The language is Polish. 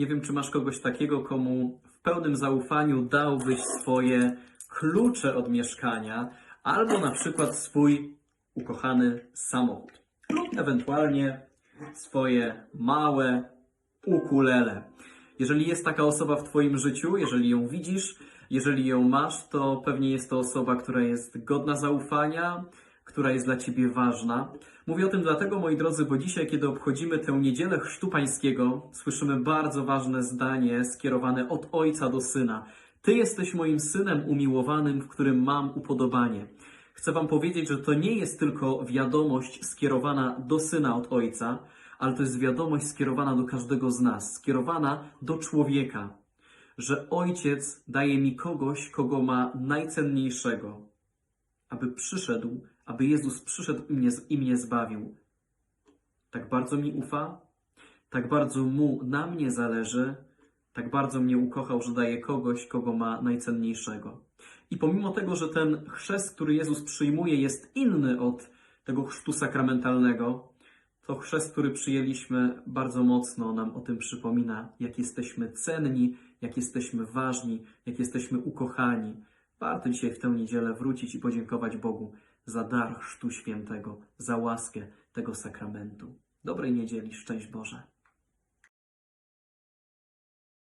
Nie wiem, czy masz kogoś takiego, komu w pełnym zaufaniu dałbyś swoje klucze od mieszkania, albo na przykład swój ukochany samochód, lub ewentualnie swoje małe ukulele. Jeżeli jest taka osoba w Twoim życiu, jeżeli ją widzisz, jeżeli ją masz, to pewnie jest to osoba, która jest godna zaufania, która jest dla Ciebie ważna. Mówię o tym dlatego, moi drodzy, bo dzisiaj, kiedy obchodzimy tę niedzielę Chrztu Pańskiego, słyszymy bardzo ważne zdanie skierowane od Ojca do Syna. Ty jesteś moim Synem umiłowanym, w którym mam upodobanie. Chcę Wam powiedzieć, że to nie jest tylko wiadomość skierowana do Syna od Ojca, ale to jest wiadomość skierowana do każdego z nas, skierowana do człowieka, że Ojciec daje mi kogoś, kogo ma najcenniejszego, aby przyszedł, aby Jezus przyszedł i mnie, i mnie zbawił. Tak bardzo mi ufa, tak bardzo mu na mnie zależy, tak bardzo mnie ukochał, że daje kogoś, kogo ma najcenniejszego. I pomimo tego, że ten chrzest, który Jezus przyjmuje, jest inny od tego chrztu sakramentalnego, to chrzest, który przyjęliśmy, bardzo mocno nam o tym przypomina, jak jesteśmy cenni, jak jesteśmy ważni, jak jesteśmy ukochani. Warto dzisiaj w tę niedzielę wrócić i podziękować Bogu za dar Chrztu Świętego, za łaskę tego sakramentu. Dobrej niedzieli, szczęść Boże.